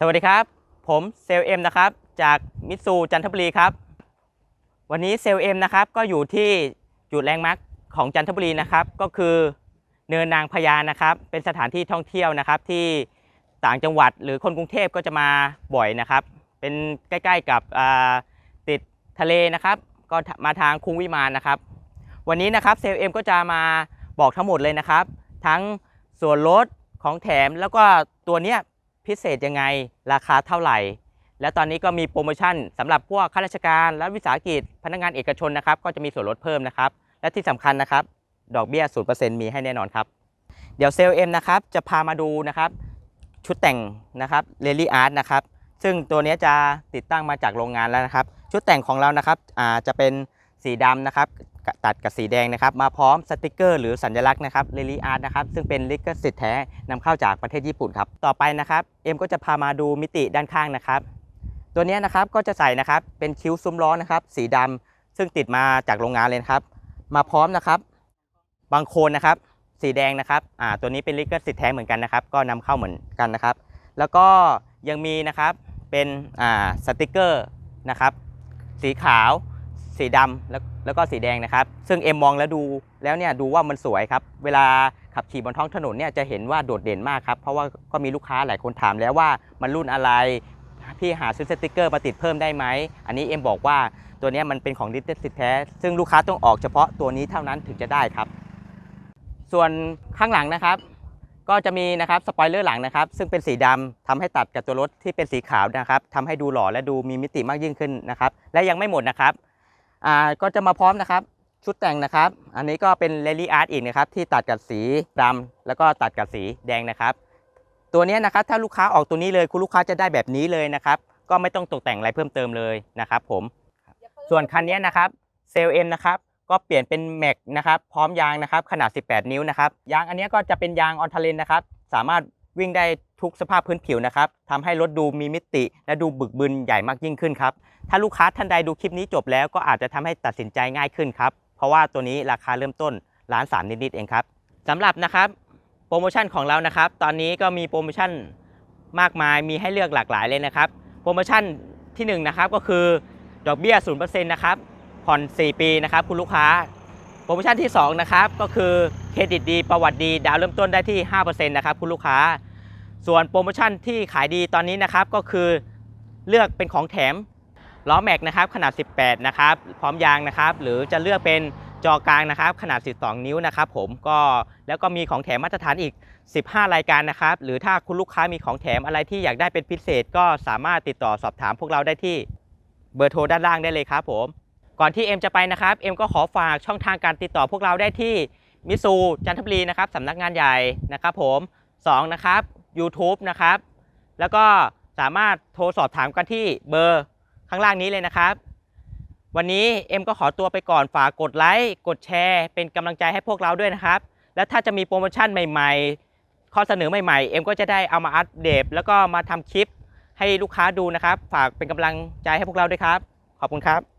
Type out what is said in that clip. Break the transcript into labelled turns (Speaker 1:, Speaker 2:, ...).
Speaker 1: สวัสดีครับ ผมเซลเอ็มนะครับ จากมิตซูจันทบุรีครับ วันนี้เซลเอ็มนะครับก็อยู่ที่จุดแลนด์มาร์คของจันทบุรีนะครับ ก็คือเนินนางพญานะครับ เป็นสถานที่ท่องเที่ยวนะครับ ที่ต่างจังหวัดหรือคนกรุงเทพก็จะมาบ่อยนะครับ เป็นใกล้ๆกับติดทะเลนะครับ ก็มาทางคุ้งวิมานนะครับ วันนี้นะครับเซลเอ็มก็จะมาบอกทั้งหมดเลยนะครับ ทั้งส่วนลดของแถมแล้วก็ตัวเนี้ย พิเศษยังไงราคาเท่าไหร่ และตอนนี้ก็มีโปรโมชั่นสำหรับพวกข้าราชการรัฐวิสาหกิจพนักงานเอกชนนะครับ ก็จะมีส่วนลดเพิ่มนะครับ และที่สำคัญนะครับ ดอกเบี้ย 0%มีให้แน่นอนครับ เดี๋ยวเซลเอ็มนะครับจะพามาดูนะครับ ชุดแต่งนะครับเรลลี่อาร์ตนะครับซึ่งตัวนี้จะติดตั้งมาจากโรงงานแล้วนะครับ ชุดแต่งของเรานะครับจะเป็นสีดำนะครับ ตัดกับสีแดงนะครับ มาพร้อมสติกเกอร์หรือสัญลักษณ์นะครับเรลลี่อาร์ตนะครับ ซึ่งเป็นลิขสิทธิ์แท้นำเข้าจากประเทศญี่ปุ่นครับ ต่อไปนะครับ เอ็มก็จะพามาดูมิติด้านข้างนะครับ ตัวนี้นะครับก็จะใส่นะครับเป็นคิ้วซุ้มล้อนะครับ สีดำซึ่งติดมาจากโรงงานเลยครับ มาพร้อมนะครับ บางโคนนะครับ สีแดงนะครับอ่าตัวนี้เป็นลิขสิทธิ์แท้เหมือนกันนะครับ ก็นำเข้าเหมือนกันนะครับ แล้วก็ยังมีนะครับเป็นอ่าสติกเกอร์นะครับ สีขาว สีดำแล้วแล้วก็สีแดงนะครับ ซึ่งเอ็มมองแล้วดูแล้วเนี่ยดูว่ามันสวยครับ เวลาขับขี่บนท้องถนนเนี่ยจะเห็นว่าโดดเด่นมากครับ เพราะว่าก็มีลูกค้าหลายคนถามแล้วว่ามันรุ่นอะไร พี่หาซื้อสติกเกอร์มาติดเพิ่มได้ไหม อันนี้เอ็มบอกว่าตัวนี้มันเป็นของดิจิทัลสิทธิ์แท้ ซึ่งลูกค้าต้องออกเฉพาะตัวนี้เท่านั้นถึงจะได้ครับ ส่วนข้างหลังนะครับ ก็จะมีนะครับสปอยเลอร์หลังนะครับ ซึ่งเป็นสีดำทำให้ตัดกับตัวรถที่เป็นสีขาวนะครับทำให้ดูหล่อและดูมีมิติมากยิ่งขึ้นนะครับ และยังไม่หมดนะครับ อ่าก็จะมาพร้อมนะครับ ชุดแต่งนะครับ อันนี้ก็เป็นเลลี่อาร์ตอีกนะครับ ที่ตัดกับสีดำแล้วก็ตัดกับสีแดงนะครับ ตัวนี้นะครับถ้าลูกค้าออกตัวนี้เลยคุณลูกค้าจะได้แบบนี้เลยนะครับ ก็ไม่ต้องตกแต่งอะไรเพิ่มเติมเลยนะครับ ผม ส่วนคันนี้นะครับเซลเอ็มนะครับก็เปลี่ยนเป็นแม็กนะครับ พร้อมยางนะครับ ขนาด 18 นิ้วนะครับ ยางอันนี้ก็จะเป็นยางออนทาเลนนะครับ สามารถ วิ่งได้ทุกสภาพพื้นผิวนะครับทำให้รถดูมีมิติ และดูบึกบึนใหญ่มากยิ่งขึ้นครับ ถ้าลูกค้าท่านใดดูคลิปนี้จบแล้วก็อาจจะทำให้ตัดสินใจง่ายขึ้นครับ เพราะว่าตัวนี้ราคาเริ่มต้นล้านสามนิดๆเองครับสำหรับนะครับโปรโมชั่นของเรานะครับ ตอนนี้ก็มีโปรโมชั่นมากมายมีให้เลือกหลากหลายเลยนะครับ โปรโมชั่นที่หนึ่งนะครับก็คือดอกเบี้ย0%นะครับผ่อน 4 ปีนะครับคุณลูกค้า โปรโมชั่นที่ 2 นะครับ ก็คือเครดิตดีประวัติดี ดาวเริ่มต้นได้ที่ 5%นะครับคุณลูกค้า ส่วนโปรโมชั่นที่ขายดีตอนนี้นะครับก็คือเลือกเป็นของแถมล้อแม็กนะครับขนาด 18 นะครับ พร้อมยางนะครับ หรือจะเลือกเป็นจอกลางนะครับ ขนาด 12 นิ้วนะครับ ผมก็แล้วก็มีของแถมมาตรฐานอีก 15 รายการนะครับ หรือถ้าคุณลูกค้ามีของแถมอะไรที่อยากได้เป็นพิเศษ ก็สามารถติดต่อสอบถามพวกเราได้ที่เบอร์โทรด้านล่างได้เลยครับผม ก่อนที่เอ็มจะไปนะครับเอ็มก็ขอฝากช่องทางการติดต่อพวกเราได้ที่มิซูจันทบุรีนะครับสำนักงานใหญ่นะครับผม2นะครับ YouTube นะครับ แล้วก็สามารถโทรสอบถามกันที่เบอร์ข้างล่างนี้เลยนะครับ วันนี้เอ็มก็ขอตัวไปก่อนฝากกดไลค์กดแชร์ เป็นกำลังใจให้พวกเราด้วยนะครับ และถ้าจะมีโปรโมชั่นใหม่ๆ ข้อเสนอใหม่ๆ เอ็มก็จะได้เอามาอัปเดตแล้วก็มาทำคลิปให้ลูกค้าดูนะครับ ฝากเป็นกำลังใจให้พวกเราด้วยครับ ขอบคุณครับ